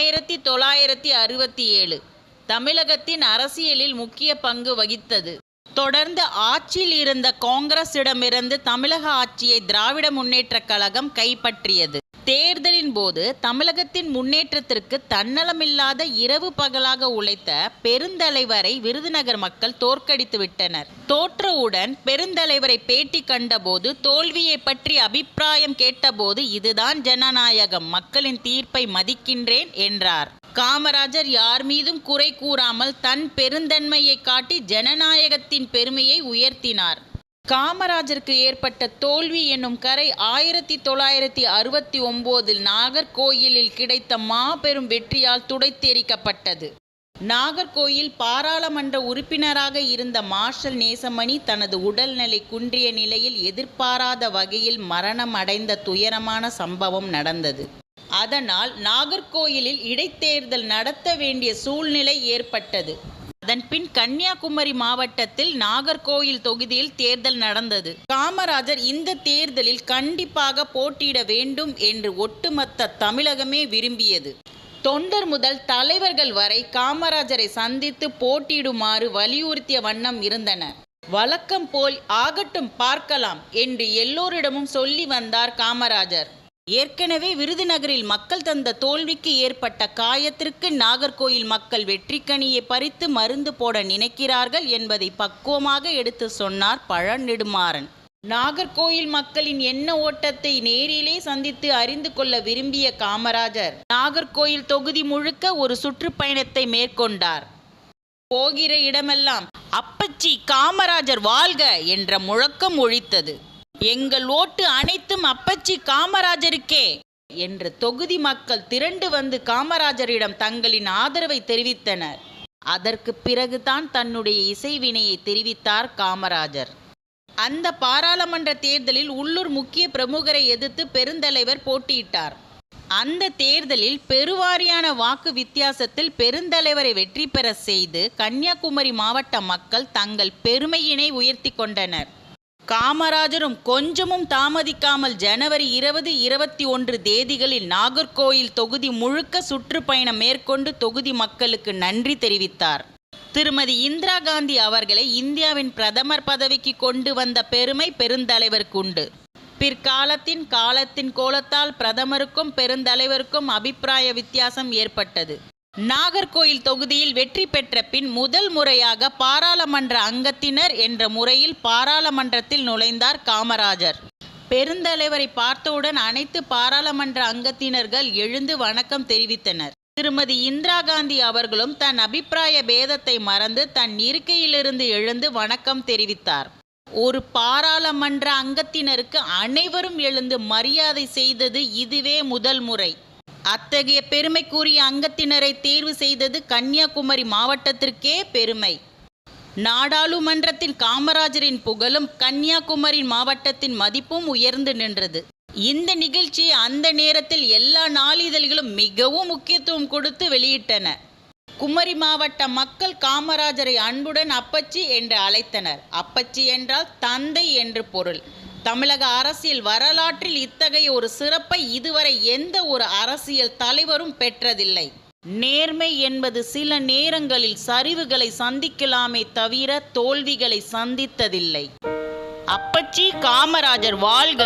ஆயிரத்தி தொள்ளாயிரத்தி அறுபத்தி ஏழு தமிழகத்தின் அரசியலில் முக்கிய பங்கு வகித்தது. தொடர்ந்து ஆட்சியில் இருந்த காங்கிரசிடமிருந்து தமிழக ஆட்சியை திராவிட முன்னேற்றக் கழகம் கைப்பற்றியது. தேர்தலின் போது தமிழகத்தின் முன்னேற்றத்திற்கு தன்னலமில்லாத இரவு பகலாக உழைத்த பெருந்தலைவரை விருதுநகர் மக்கள் தோற்கடித்து விட்டனர். தோற்றவுடன் பெருந்தலைவரை பேட்டி கண்டபோது தோல்வியை பற்றி அபிப்பிராயம் கேட்டபோது இதுதான் ஜனநாயகம் மக்களின் தீர்ப்பை மதிக்கின்றேன் என்றார். காமராஜர் யார் மீதும் குறை கூறாமல் தன் பெருந்தன்மையை காட்டி ஜனநாயகத்தின் பெருமையை உயர்த்தினார். காமராஜருக்கு ஏற்பட்ட தோல்வி என்னும் கரை ஆயிரத்தி தொள்ளாயிரத்தி அறுபத்தி ஒம்போதில் நாகர்கோயிலில் கிடைத்த மாபெரும் வெற்றியால் துடைத்தெறிக்கப்பட்டது நாகர்கோயில் பாராளுமன்ற உறுப்பினராக இருந்த மார்ஷல் நேசமணி தனது உடல்நிலை குன்றிய நிலையில் எதிர்பாராத வகையில் மரணம் அடைந்த துயரமான சம்பவம் நடந்தது. அதனால் நாகர்கோயிலில் இடைத்தேர்தல் நடத்த வேண்டிய சூழ்நிலை ஏற்பட்டது. அதன்பின் கன்னியாகுமரி மாவட்டத்தில் நாகர்கோயில் தொகுதியில் தேர்தல் நடந்தது. காமராஜர் இந்த தேர்தலில் கண்டிப்பாக போட்டியிட வேண்டும் என்று ஒட்டுமொத்த தமிழகமே விரும்பியது. தொண்டர் முதல் தலைவர்கள் வரை காமராஜரை சந்தித்து போட்டியிடுமாறு வலியுறுத்திய வண்ணம் இருந்தனர் வழக்கம் போல் ஆகட்டும் பார்க்கலாம் என்று எல்லோரிடமும் சொல்லி வந்தார் காமராஜர். ஏற்கனவே விருதுநகரில் மக்கள் தந்த தோல்விக்கு ஏற்பட்ட காயத்திற்கு நாகர்கோயில் மக்கள் வெற்றிக்கனியை பறித்து மருந்து போட நினைக்கிறார்கள் என்பதை பக்குவமாக எடுத்து சொன்னார் பழநெடுமாறன். நாகர்கோயில் மக்களின் எண்ண ஓட்டத்தை நேரிலே சந்தித்து அறிந்து கொள்ள விரும்பிய காமராஜர் நாகர்கோயில் தொகுதி முழுக்க ஒரு சுற்றுப்பயணத்தை மேற்கொண்டார். போகிற இடமெல்லாம் அப்பச்சி காமராஜர் வாழ்க என்ற முழக்கம் ஒழித்தது. எங்கள் ஓட்டு அனைத்தும் அப்பச்சி காமராஜருக்கே என்று தொகுதி மக்கள் திரண்டு வந்து காமராஜரிடம் தங்களின் ஆதரவை தெரிவித்தனர். அதற்கு பிறகுதான் தன்னுடைய இசைவினையை தெரிவித்தார் காமராஜர். அந்த பாராளுமன்ற தேர்தலில் உள்ளூர் முக்கிய பிரமுகரை எதிர்த்து பெருந்தலைவர் போட்டியிட்டார். அந்த தேர்தலில் பெருவாரியான வாக்கு வித்தியாசத்தில் பெருந்தலைவரை வெற்றி பெற செய்து கன்னியாகுமரி மாவட்ட மக்கள் தங்கள் பெருமையினை உயர்த்தி கொண்டனர். காமராஜரும் கொஞ்சமும் தாமதிக்காமல் ஜனவரி இருபது இருபத்தி ஒன்று தேதிகளில் நாகர்கோயில் தொகுதி முழுக்க சுற்றுப்பயணம் மேற்கொண்டு தொகுதி மக்களுக்கு நன்றி தெரிவித்தார். திருமதி இந்திரா காந்தி அவர்களை இந்தியாவின் பிரதமர் பதவிக்கு கொண்டு வந்த பெருமை பெருந்தலைவருக்கு உண்டு. பிற்காலத்தின் காலத்தின் கோலத்தால் பிரதமருக்கும் பெருந்தலைவருக்கும் அபிப்பிராய வித்தியாசம் ஏற்பட்டது. நாகர்கோயில் தொகுதியில் வெற்றி பெற்ற பின் முதல் முறையாக பாராளுமன்ற அங்கத்தினர் என்ற முறையில் பாராளுமன்றத்தில் நுழைந்தார் காமராஜர். பெருந்தலைவரை பார்த்தவுடன் அனைத்து பாராளுமன்ற அங்கத்தினர்கள் எழுந்து வணக்கம் தெரிவித்தனர். திருமதி இந்திரா காந்தி அவர்களும் தன் அபிப்பிராய பேதத்தை மறந்து தன் இருக்கையிலிருந்து எழுந்து வணக்கம் தெரிவித்தார். ஒரு பாராளுமன்ற அங்கத்தினருக்கு அனைவரும் எழுந்து மரியாதை செய்தது இதுவே முதல் முறை. அத்தகைய பெருமைக்குரிய அங்கத்தினரை தேர்வு செய்தது கன்னியாகுமரி மாவட்டத்திற்கே பெருமை. நாடாளுமன்றத்தின் காமராஜரின் புகழும் கன்னியாகுமரி மாவட்டத்தின் மதிப்பும் உயர்ந்து நின்றது. இந்த நிகழ்ச்சி அந்த நேரத்தில் எல்லா நாளிதழ்களும் மிகவும் முக்கியத்துவம் கொடுத்து வெளியிட்டன. குமரி மாவட்ட மக்கள் காமராஜரை அன்புடன் அப்பச்சி என்று அழைத்தனர். அப்பச்சி என்றால் தந்தை என்று பொருள். தமிழக அரசியல் வரலாற்றில் இத்தகைய ஒரு சிறப்பை இதுவரை எந்த ஒரு அரசியல் தலைவரும் பெற்றதில்லை. நேர்மை என்பது சில நேரங்களில் சரிவுகளை சந்திக்கலாமே தவிர தோல்விகளை சந்தித்ததில்லை. அப்பச்சி காமராஜர் வாழ்க!